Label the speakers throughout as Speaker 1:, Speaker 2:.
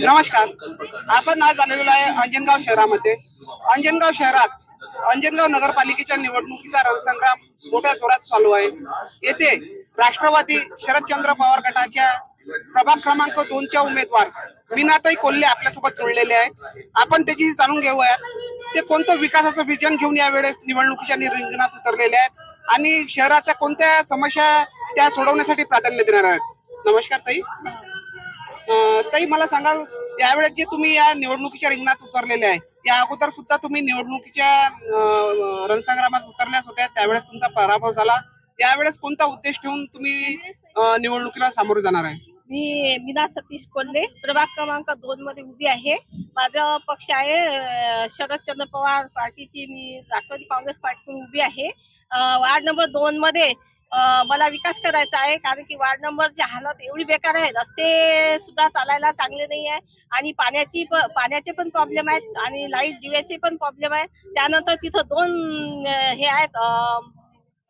Speaker 1: नमस्कार. आपण आज आलेलो आहे अंजनगाव शहरामध्ये. अंजनगाव शहरात अंजनगाव नगरपालिकेच्या निवडणुकीचा रणसंग्राम मोठ्या जोरात चालू आहे. येथे राष्ट्रवादी शरदचंद्र पवार गटाच्या प्रभाग क्रमांक दोनच्या उमेदवार मीनाताई कोल्हे आपल्यासोबत जुळलेले आहे. आपण त्याची जाणून घेऊयात ते कोणतं विकासाचं विजन घेऊन यावेळेस निवडणुकीच्या रिंगणात उतरलेले आहेत आणि शहराच्या कोणत्या समस्या त्या सोडवण्यासाठी प्राधान्य देणार आहेत? नमस्कार ताई. ताई मला सांगाल यावेळेस जे तुम्ही या निवडणुकीच्या रिंगणात उतरलेले आहे या अगोदर सुद्धा तुम्ही निवडणुकीच्या रणसंग्रामात उतरल्याच होत्या त्यावेळेस तुमचा पराभव झाला. यावेळेस कोणता उद्देश ठेवून तुम्ही निवडणुकीला सामोरे जाणार आहे?
Speaker 2: मी मीना सतीश कोल्हे प्रभाग क्रमांक दोन मध्ये उभी आहे. माझा पक्ष आहे शरदचंद्र पवार पार्टीची मी राष्ट्रवादी काँग्रेस पार्टीतून उभी आहे. वार्ड नंबर दोन मध्ये मला विकास करायचा आहे कारण की वार्ड नंबरची हालत एवढी बेकार आहे रस्ते सुद्धा चालायला चांगले नाही आहे आणि पाण्याची पाण्याचे पण प्रॉब्लेम आहेत आणि लाइट दिव्याचे पण प्रॉब्लेम आहे त्यानंतर तिथं दोन हे आहेत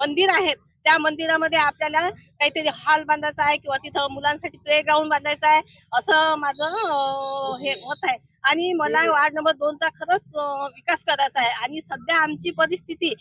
Speaker 2: मंदिर आहेत. त्या मंदिरामध्ये आपल्याला काहीतरी हॉल बांधायचा आहे किंवा तिथं मुलांसाठी प्ले ग्राउंड बांधायचा आहे असं माझं हे मत आहे. आणि मला वार्ड नंबर दोनचा खरंच विकास करायचा आहे. आणि सध्या आमची परिस्थिती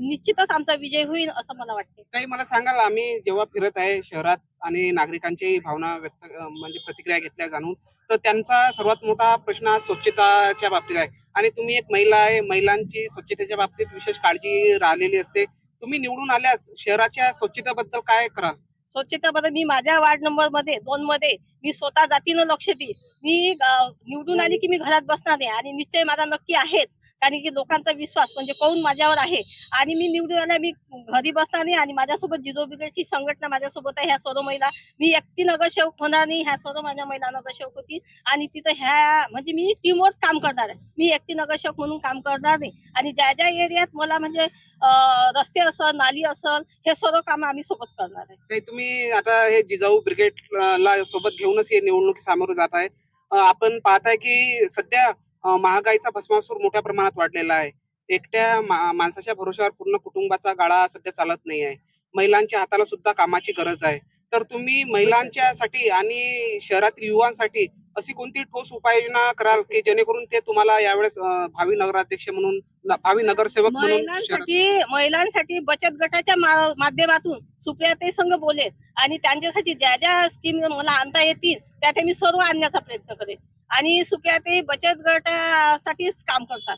Speaker 2: निश्चितच आमचा विजय होईल असं मला वाटते
Speaker 1: ताई मला सांगाल आम्ही जेव्हा फिरत आहे शहरात आणि नागरिकांची भावना व्यक्त म्हणजे प्रतिक्रिया घेतल्या जाणून तर त्यांचा सर्वात मोठा प्रश्न हा स्वच्छताच्या बाबतीत आहे. आणि तुम्ही एक महिला आहे महिलांची स्वच्छतेच्या बाबतीत विशेष काळजी राहिलेली असते. तुम्ही निवडून आल्यास शहराच्या स्वच्छतेबद्दल काय कराल?
Speaker 2: स्वच्छतेबद्दल मी माझ्या वार्ड नंबरमध्ये दोन मध्ये मी स्वतः जातीनं लक्ष देईन. मी निवडून आली की मी घरात बसणार नाही आणि निश्चय माझा नक्की आहेच. कारण की लोकांचा विश्वास म्हणजे कौन माझ्यावर आहे? आणि मी निवडून आल्या मी घरी बसणार नाही आणि माझ्यासोबत जिजो ब्रिगेडची संघटना माझ्यासोबत आहे ह्या सर्व महिला. मी एकटी नगरसेवक होणार नाही ह्या सर्व माझ्या महिला नगरसेवक होती. आणि तिथं ह्या म्हणजे मी टीमवर काम करणार आहे. मी एकटी नगरसेवक म्हणून काम करणार नाही. आणि ज्या ज्या एरियात मला म्हणजे रस्ते असल नाली असल हे सर्व काम आम्ही सोबत करणार आहे.
Speaker 1: काही तुम्ही आता हे जिजाऊ ब्रिगेड ला सोबत घेऊनच हे निवडणूक सामोरं जात आहे. आपण आपण पाहताय की सध्या महागाईचा भस्मासूर मोठ्या प्रमाणात वाढलेला आहे. एकट्या मा- माणसाच्या भरोश्यावर पूर्ण कुटुंबाचा गाळा सध्या चालत नाही आहे. महिलांच्या हाताला सुद्धा कामाची गरज आहे. तर तुम्ही महिलांच्यासाठी आणि शहरातील युवांसाठी अशी कोणती ठोस उपाययोजना कराल की जेणेकरून ते तुम्हाला यावेळेस भावी नगराध्यक्ष म्हणून न- भावी नगरसेवक म्हणून शहरात-
Speaker 2: महिलांसाठी महिलांसाठी बचत गटाच्या मा- माध्यमातून सुप्रियाताई संघ बोलेल आणि त्यांच्यासाठी ज्या ज्या स्कीम मला आणता येतील त्या त्या मी सर्व आणण्याचा प्रयत्न करेन. आणि सुप्रियाताई बचत गटासाठीच काम करतात.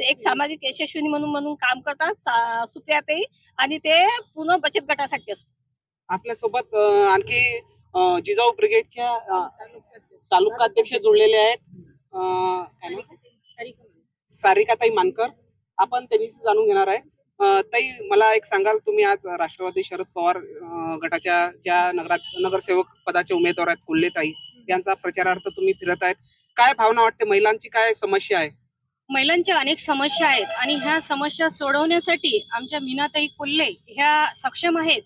Speaker 2: एक सामाजिक यशस्विनी म्हणून म्हणून काम करतात सा- सुप्रियाताई आणि ते पूर्ण बचत गटासाठी असतो
Speaker 1: आपल्यासोबत अं, आणखी जिजाऊ ब्रिगेडच्या तालुका अध्यक्ष जुळलेले आहेत? सारिकाताई मानकर. आपण त्यांनीच जाणून घेणार आहे. ताई मला एक सांगाल तुम्ही आज राष्ट्रवादी शरद पवार गटाच्या ज्या नगरात नगरसेवक पदाचे उमेदवार आहेत कोल्हेताई यांचा प्रचारार्थ तुम्ही फिरत आहेत. काय भावना वाटते? महिलांची काय समस्या आहे?
Speaker 3: महिलांच्या अनेक समस्या आहेत आणि ह्या समस्या सोडवण्यासाठी आमच्या मीनाताई कोल्हे ह्या सक्षम आहेत.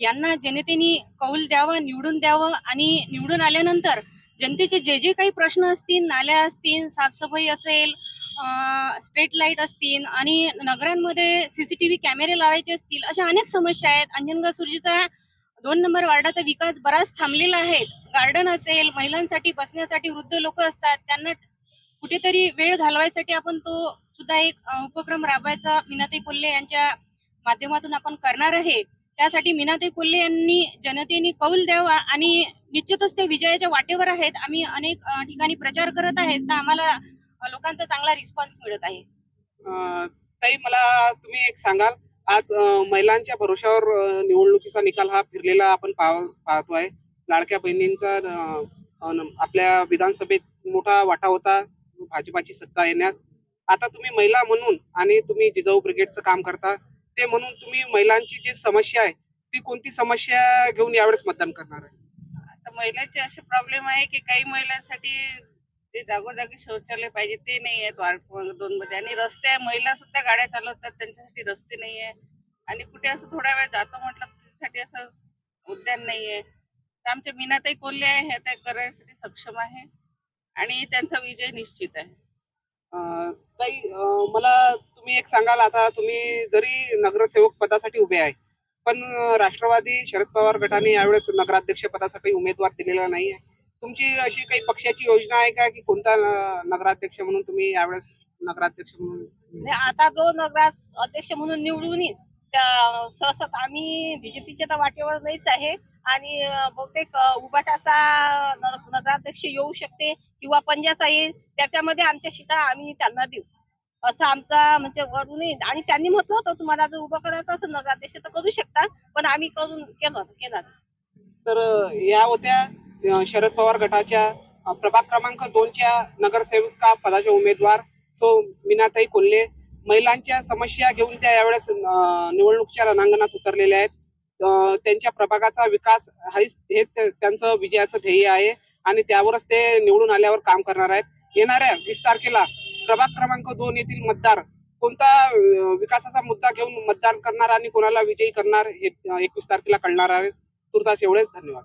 Speaker 3: यांना जनतेने कौल द्यावा निवडून द्यावं आणि निवडून आल्यानंतर जनतेचे जे जे काही प्रश्न असतील नाल्या असतील साफसफाई असेल स्ट्रीट लाइट असतील आणि नगरांमध्ये सीसीटीव्ही कॅमेरे लावायचे असतील अशा अनेक समस्या आहेत. अंजनगाव सुरजीचा दोन नंबर वार्डाचा विकास बराच थांबलेला आहे. गार्डन असेल महिलांसाठी बसण्यासाठी वृद्ध लोक असतात त्यांना कुठेतरी वेळ घालवायसाठी आपण तो सुद्धा एक उपक्रम राबवायचा मीनाताई कोल्हे यांच्या माध्यमातून आपण करणार आहे. त्यासाठी मीनाताई कोल्हे यांनी जनतेने कौल द्यावा आणि निश्चितच ते विजयाच्या वाटेवर आहेत. आम्ही अनेक ठिकाणी प्रचार करत आहेत तर आम्हाला लोकांचा चांगला रिस्पॉन्स मिळत आहे.
Speaker 1: ताई मला तुम्ही एक सांगाल? आज महिलांच्या भरोशावर निवडणुकीचा निकाल हा फिरलेला आपण पाहतो आहे लाडक्या बहिणींचा आपल्या विधानसभेत मोठा वाटा होता भाजपाची सत्ता येण्यास. आता तुम्ही महिला म्हणून आणि तुम्ही जिजाऊ ब्रिगेडचं काम करता ते म्हणून तुम्ही महिलांची जी समस्या आहे ती कोणती समस्या घेऊन यावेळेस मतदान करणार आहे?
Speaker 4: आता महिलांचे असे प्रॉब्लेम आहे की काही महिलांसाठी ते जागोजागी शौचालय पाहिजे ते नाही आहेत वार्ड दोन मध्ये. आणि रस्ते आहे महिला सुद्धा गाड्या चालवतात त्यांच्यासाठी रस्ते नाही आहे. आणि कुठे असं थोडा वेळ जातो म्हटलं त्यासाठी असं उद्यान नाही आहे. तर आमच्या मीनाताई कोल्हे आहे हे त्या करण्यासाठी सक्षम आहे. आणि त्यांचा विजय निश्चित आहे.
Speaker 1: ताई मला तुम्ही एक सांगाल आता तुम्ही जरी नगरसेवक पदासाठी उभे आहे पण राष्ट्रवादी शरद पवार गटाने यावेळेस नगराध्यक्ष पदासाठी उमेदवार दिलेला नाही आहे तुमची अशी काही पक्षाची योजना आहे का की कोणता नगराध्यक्ष म्हणून तुम्ही यावेळेस नगराध्यक्ष म्हणून?
Speaker 2: आता जो नगरात अध्यक्ष म्हणून निवडून येईल त्या आम्ही बीजेपीच्या तर वाटेवर नाहीच आहे. आणि बहुतेक न- नगराध्यक्ष येऊ शकते किंवा पंजाचा येईल त्याच्यामध्ये आमच्या सीटा आम्ही त्यांना देऊ. असं आमचा म्हणजे वरून येईल. आणि त्यांनी म्हटलं होतं तुम्हाला जर उभं करायचं असेल नगराध्यक्ष तर करू शकता पण आम्ही करून केलं केलं
Speaker 1: तर या होत्या शरद पवार गटाच्या प्रभाग क्रमांक दोनच्या नगरसेविका पदाचे उमेदवार सो मीनाताई कोल्हे. महिलांच्या समस्या घेऊन त्या यावेळेस निवडणुकीच्या रणांगणात उतरलेल्या आहेत. त्यांच्या प्रभागाचा विकास हाच हेच त्यांचं विजयाचं ध्येय आहे आणि त्यावरच ते निवडून आल्यावर काम करणार आहेत. येणाऱ्या वीस तारखेला प्रभाग क्रमांक दोन येथील मतदार कोणता विकासाचा मुद्दा घेऊन मतदान करणार आणि कोणाला विजयी करणार हे एकवीस तारखेला कळणार आहे. तुर्तास एवढेच. धन्यवाद.